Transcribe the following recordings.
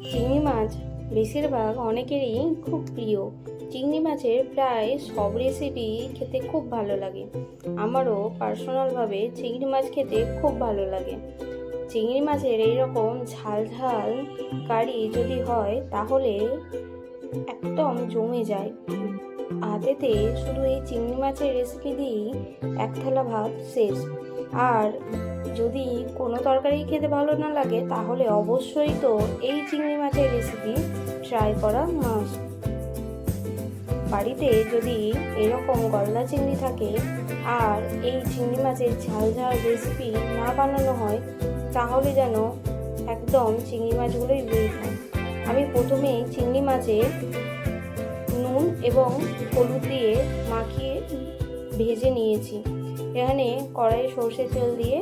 চিংড়ি মাছ বেশিরভাগ অনেকেরই খুব প্রিয়। চিংড়ি মাছের প্রায় সব রেসিপি খেতে খুব ভালো লাগে। আমারও পার্সোনালভাবে চিংড়ি মাছ খেতে খুব ভালো লাগে। চিংড়ি মাছের এইরকম ঝাল ঝাল কারি যদি হয়, তাহলে একদম জমে যায়। হাতেতে শুধু এই চিংড়ি মাছের রেসিপি দিয়েই এক থালা ভাত শেষ। আর যদি কোনো তরকারি খেতে ভালো না লাগে, তাহলে অবশ্যই তো এই চিংড়ি মাছের রেসিপি ট্রাই করা মাস্ট বাড়িতে যদি এরকম গলদা চিংড়ি থাকে আর এই চিংড়ি মাছের ঝাল ঝাল রেসিপি না বানানো হয়, তাহলে যেন একদম চিংড়ি মাছগুলোই ভুল খায় আমি প্রথমেই চিংড়ি মাছে নুন এবং হলুদ দিয়ে মাখিয়ে ভেজে নিয়েছি। এখানে কড়াইয়ে সর্ষের তেল দিয়ে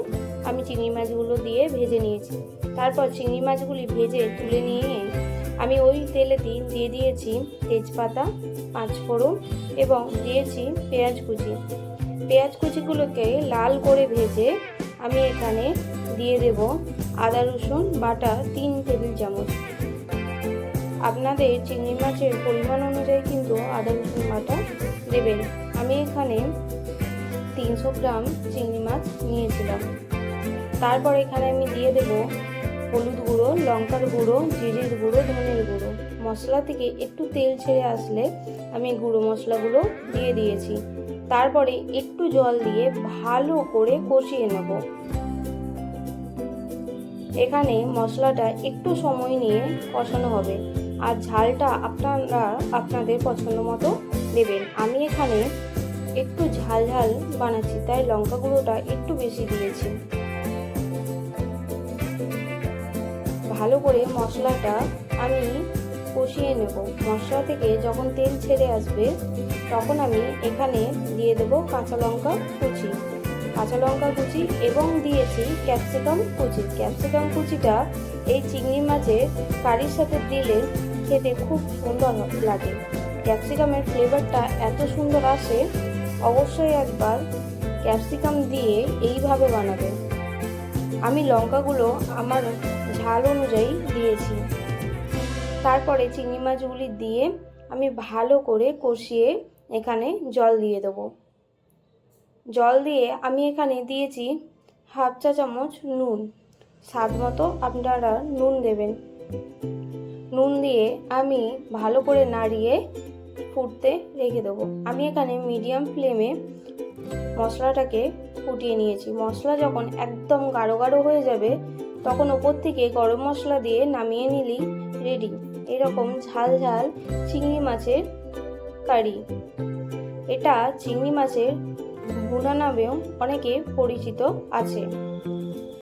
আমি চিংড়ি মাছগুলো দিয়ে ভেজে নিয়েছি। তারপর চিংড়ি মাছগুলি ভেজে তুলে নিয়ে আমি ওই তেলেতেই দিয়ে দিয়েছি তেজপাতা, পাঁচফোড়ন এবং দিয়েছি পেঁয়াজ কুচি। পেঁয়াজ কুচিগুলোকে লাল করে ভেজে আমি এখানে দিয়ে দেব আদা, রসুন, বাটা তিন টেবিল চামচ। আপনাদের চিংড়ি মাছের পরিমাণ অনুযায়ী কিন্তু আদা, রসুন, বাটা দেবেন। আমি এখানে তিনশো গ্রাম চিংড়ি মাছ নিয়েছিলাম। তারপর এখানে আমি দিয়ে দেব হলুদ গুঁড়ো, লঙ্কার গুঁড়ো, জিরের গুঁড়ো, ধনের গুঁড়ো। মশলা থেকে একটু তেল ছেড়ে আসলে আমি গুঁড়ো মশলাগুলো দিয়ে দিয়েছি। তারপরে একটু জল দিয়ে ভালো করে কষিয়ে নেব। এখানে মশলাটা একটু সময় নিয়ে কষানো হবে। আর ঝালটা আপনারা আপনাদের পছন্দ মতো দেবেন। আমি এখানে একটু ঝাল ঝাল বানাচ্ছি, তাই লঙ্কা গুঁড়োটা একটু বেশি দিয়েছি। ভালো করে মশলাটা আমি কষিয়ে নেব। মশলা থেকে যখন তেল ছেড়ে আসবে, তখন আমি এখানে দিয়ে দেব কাঁচা লঙ্কা কুচি। কাঁচা লঙ্কা কুচি এবং দিয়েছি ক্যাপসিকাম কুচি। ক্যাপসিকাম কুচিটা এই চিংড়ি মাছের কারির সাথে দিলে খেতে খুব সুন্দর লাগে। ক্যাপসিকামের ফ্লেভারটা এত সুন্দর আসে অবশ্যই একবার ক্যাপসিকাম দিয়ে এইভাবে বানাবেন আমি লঙ্কাগুলো আমার ঝাল অনুযায়ী দিয়েছি। তারপরে চিংড়ি মাছগুলি দিয়ে আমি ভালো করে কষিয়ে এখানে জল দিয়ে দেবো। জল দিয়ে আমি এখানে দিয়েছি হাফ চা চামচ নুন। স্বাদ মতো আপনারা নুন দেবেন। নুন দিয়ে আমি ভালো করে নাড়িয়ে ফুটতে রেখে দেবো। আমি এখানে মিডিয়াম ফ্লেমে মশলাটাকে ফুটিয়ে নিয়েছি। মশলা যখন একদম গাঢ় গাঢ় হয়ে যাবে, তখন ওপর থেকে গরম মশলা দিয়ে নামিয়ে নিলেই রেডি এরকম ঝাল ঝাল চিংড়ি মাছের কারি। এটা চিংড়ি মাছের ভুনা নামেও অনেকে পরিচিত আছে।